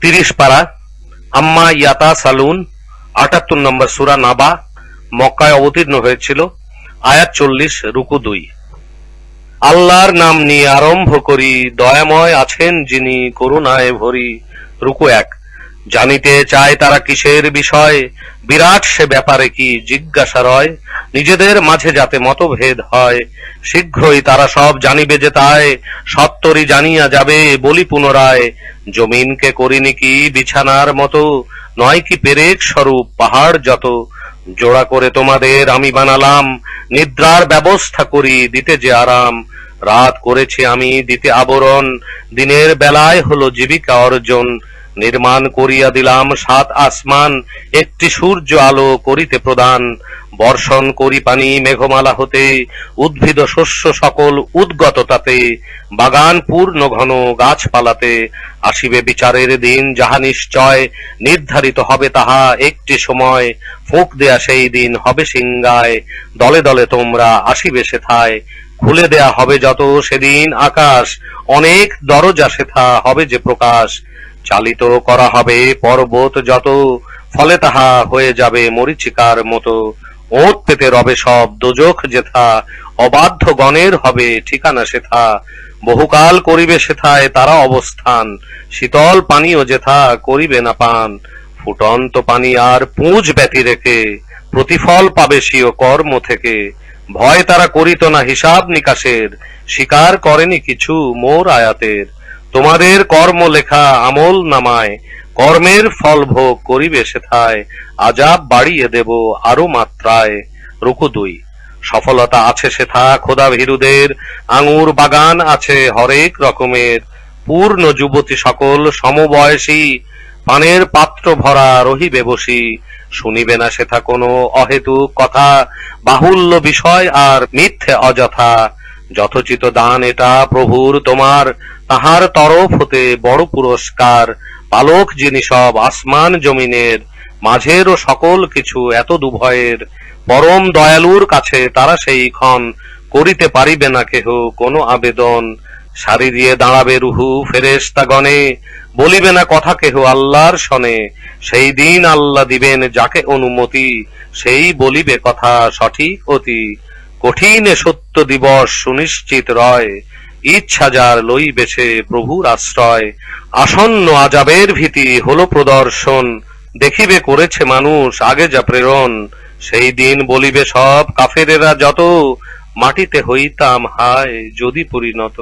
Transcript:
তিরিশ পারা আম্মা ইয়াতা সালুন, আটাত্তর নম্বর সুরা নাবা, মক্কায় অবতীর্ণ হয়েছিল, আয়াত চল্লিশ, রুকু দুই। আল্লাহর নাম নিয়ে আরম্ভ করি, দয়াময় আছেন যিনি, করুণায় ভরি, রুকু এক। জানিতে চায় তারা কিসের বিষয়? বিরাট সে ব্যাপারে কি জিজ্ঞাসা রয়? নিজেদের মাঝে যাতে মতভেদ হয়। শীঘ্রই তারা সব জানিবে যে তাই। সত্তরই জানিয়া যাবে বলি পুনরায়। জমিনকে করিনি কি বিছানার মতো? নয় কি পেরেক স্বরূপ পাহাড় যত? জোড়া করে তোমাদের আমি বানালাম। নিদ্রার ব্যবস্থা করি, দিতে যে আরাম। রাত করেছি আমি, দিতে আবরণ। দিনের বেলায় হলো জীবিকা অর্জন। নির্মাণ করিয়া দিলাম সাত আসমান, একটি সূর্য আলো করিতে প্রদান। বর্ষণ করি পানি মেঘমালা হতে, উদ্ভিদ শস্য সকল উদ্গত তাতে। বাগান পূর্ণ ঘন গাছপালাতে, আসিবে বিচারের দিন যাহা নিশ্চয়, নির্ধারিত হবে তাহা একটি সময়। ফোঁক দেয়া সেই দিন হবে সিংগায় দলে দলে তোমরা আসিবে সেথায়। খুলে দেয়া হবে যত সেদিন আকাশ, অনেক দরজা সেথা হবে যে প্রকাশ। চালিত করা হবে, পর্বত যত, ফলে তাহা হয়ে যাবে মরিচিকার মতো। ওত পেতে রবে সব দোজখ যেথা অবাধ্য গণের হবে, ঠিকানা সেথা বহুকাল করিবে সেথায় তারা অবস্থান। শীতল পানীয় যেথা করিবে না পান, ফুটন্ত পানি আর পুঁজ ব্যতি রেখে প্রতিফল পাবে স্বীয় কর্ম থেকে। ভয় তারা করিত না হিসাব নিকাশের, স্বীকার করেনি কিছু মোর আয়াতের। তোমাদের কর্ম লেখা আমল নামায়, কর্মের ফল ভোগ করিবে সেথায়, আজাব বাড়িয়ে দেব আরও মাত্রায়। রুকু দুই। সফলতা আছে সেথা খোদা ভীরুদের আঙুর বাগান আছে হরেক রকমের। পূর্ণ যুবতী সকল সমবয়সী, পানের পাত্র ভরা রহিবে বসি। শুনিবে না সেথা কোনো অহেতুক কথা, বাহুল্য বিষয় আর মিথ্যে অযথা। যথোচিত দান এটা প্রভুর তোমার তাহার তরফ হতে বড় পুরস্কার, পালক যিনি সব আসমান জমিনের মাঝেরও সকল কিছু এত দুভয়ের, পরম দয়ালুর কাছে তারা সেই ক্ষণ করিতে পারিবে না কেহ কোনো আবেদন। সারি দিয়ে দাঁড়াবে রুহু ফেরেস্তা গণে, বলিবে না কথা কেহ আল্লাহর শনে। সেই দিন আল্লাহ দিবেন যাকে অনুমতি, সেই বলিবে কথা সঠিক অতি। কঠিনে সত্য দিবস সুনিশ্চিত রয়। ইচ্ছা যার লইবেছে প্রভুর আশ্রয়। আসন্ন আজাবের ভীতি হলো প্রদর্শন। দেখিবে করেছে মানুষ, আগে যা প্রেরণ, সেই দিন বলিবে সব কাফেরেরা যত, মাটিতে হইতাম হায় যদি পরিণত।